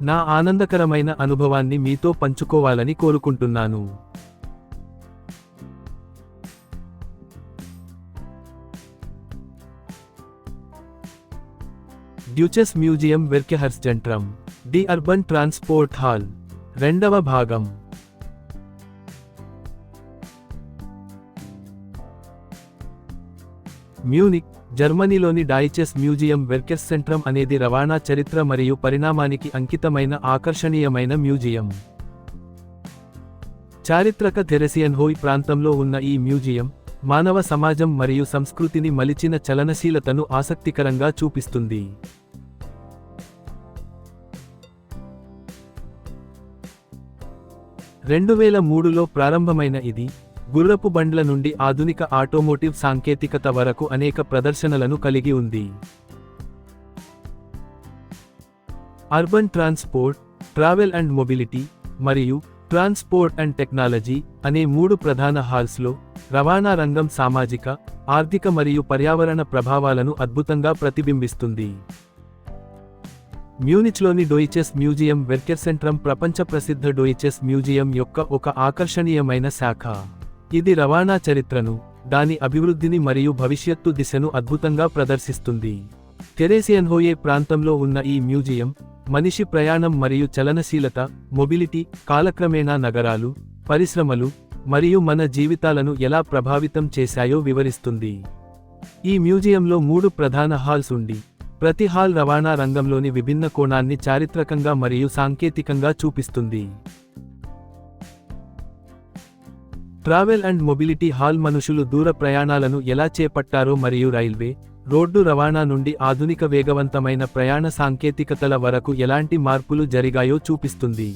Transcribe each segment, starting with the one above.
నా ఆనందకరమైన అనుభవాన్ని మీతో పంచుకోవాలని కోరుకుంటున్నాను. Deutsches museum Verkehrszentrum the urban transport hall రెండవ భాగం. మ్యూనిక్ జర్మనీలోని డాయిచెస్ మ్యూజియం వెర్కెస్ సెంట్రం అనేది రవాణా చరిత్ర మరియు పరిణామానికి అంకితమైన ఆకర్షణీయమైన మ్యూజియం. చారిత్రక థెరెసియన్ హోయ్ ప్రాంతంలో ఉన్న ఈ మ్యూజియం మానవ సమాజం మరియు సంస్కృతిని మలిచిన చలనశీలతను ఆసక్తికరంగా చూపిస్తుంది. రెండు వేల మూడులో ప్రారంభమైన ఇది గుర్రపు బండ్ల నుండి ఆధునిక ఆటోమోటివ్ సాంకేతికత వరకు అనేక ప్రదర్శనలను కలిగి ఉంది. Urban transport travel and mobility మరియు ట్రాన్స్పోర్ట్ అండ్ టెక్నాలజీ అనే మూడు ప్రధాన హాల్స్లో రవాణా రంగం సామాజిక ఆర్థిక మరియు పర్యావరణ ప్రభావాలను అద్భుతంగా ప్రతిబింబిస్తుంది. మ్యూనిచ్లోని డోయిచెస్ మ్యూజియం వెర్కెర్సెంట్రం ప్రపంచ ప్రసిద్ధ డోయిచెస్ మ్యూజియం యొక్క ఒక ఆకర్షణీయమైన శాఖ. ఇది రవాణా చరిత్రను దాని అభివృద్ధిని మరియు భవిష్యత్తు దిశను అద్భుతంగా ప్రదర్శిస్తుంది. తెరేసియన్హోయే ప్రాంతంలో ఉన్న ఈ మ్యూజియం మనిషి ప్రయాణం మరియు చలనశీలత మొబిలిటీ కాలక్రమేణా నగరాలు పరిశ్రమలు మరియు మన జీవితాలను ఎలా ప్రభావితం చేశాయో వివరిస్తుంది. ఈ మ్యూజియంలో మూడు ప్రధాన హాల్స్ ఉండి ప్రతి హాల్ రవాణా రంగంలోని విభిన్న కోణాన్ని చారిత్రకంగా మరియు సాంకేతికంగా చూపిస్తుంది. ట్రావెల్ అండ్ మొబిలిటీ హాల్ మనుషులు దూర ప్రయాణాలను ఎలా చేపట్టారో మరియు రైల్వే రోడ్డు రవాణా నుండి ఆధునిక వేగవంతమైన ప్రయాణ సాంకేతికతల వరకు ఎలాంటి మార్పులు జరిగాయో చూపిస్తుంది.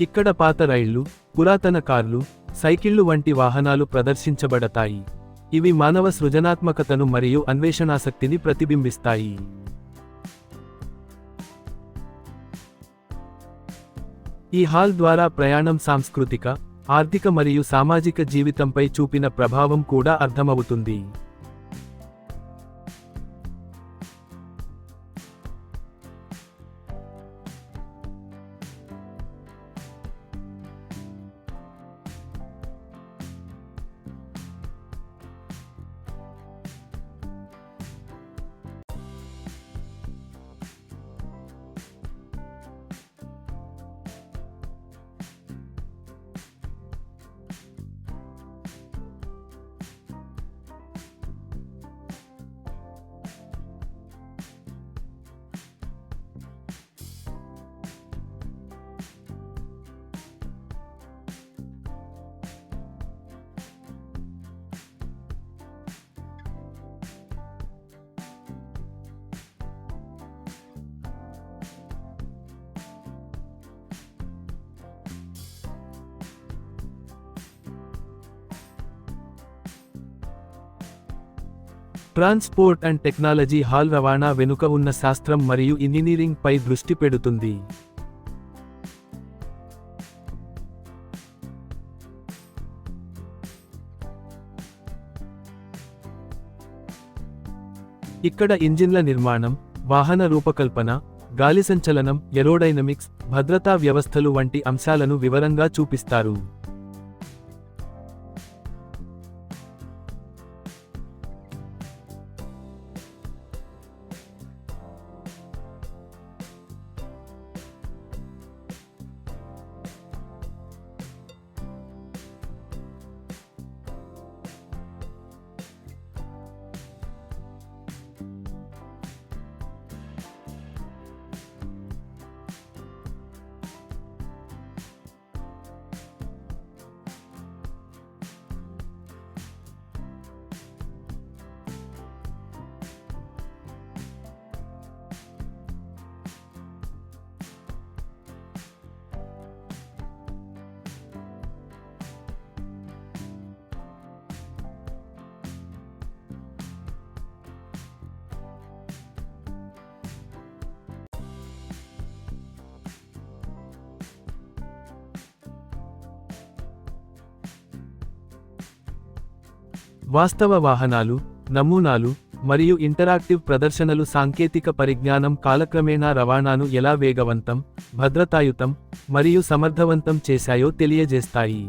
ఇక్కడ పాత రైళ్ళు పురాతన కార్లు సైకిళ్ళు వంటి వాహనాలు ప్రదర్శించబడతాయి. ఇవి మానవ సృజనాత్మకతను మరియు అన్వేషణాసక్తిని ప్రతిబింబిస్తాయి. ఈ హాల్ ద్వారా ప్రయాణం సాంస్కృతిక ఆర్థిక మరియు సామాజిక జీవితంపై చూపిన ప్రభావం కూడా అర్థమవుతుంది. ట్రాన్స్పోర్ట్ అండ్ టెక్నాలజీ హాల్ రవాణా వెనుక ఉన్న శాస్త్రం మరియు ఇంజనీరింగ్ పై దృష్టి పెడుతుంది. ఇక్కడ ఇంజిన్ల నిర్మాణం వాహన రూపకల్పన గాలి సంచలనం ఎరోడైనమిక్స్ భద్రతా వ్యవస్థలు వంటి అంశాలను వివరంగా చూపిస్తారు. వాస్తవ వాహనాలు నమూనాలు మరియు ఇంటరాక్టివ్ ప్రదర్శనలు సాంకేతిక పరిజ్ఞానం కాలక్రమేణా రవాణాను ఎలా వేగవంతం భద్రతాయుతం మరియు సమర్థవంతం చేశాయో తెలియజేస్తాయి.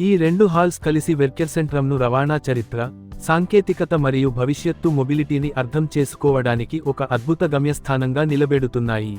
ఈ రెండు హాల్స్ కలిసి వెర్కెర్సెంట్రంను రవాణా చరిత్ర సాంకేతికత మరియు భవిష్యత్తు మొబిలిటీని అర్థం చేసుకోవడానికి ఒక అద్భుత గమ్యస్థానంగా నిలబెడుతున్నాయి.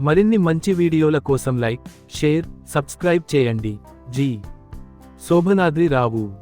మరిన్ని మంచి వీడియోల కోసం లైక్ షేర్ సబ్స్క్రైబ్ చేయండి. జీ. శోభనాద్రి రావు.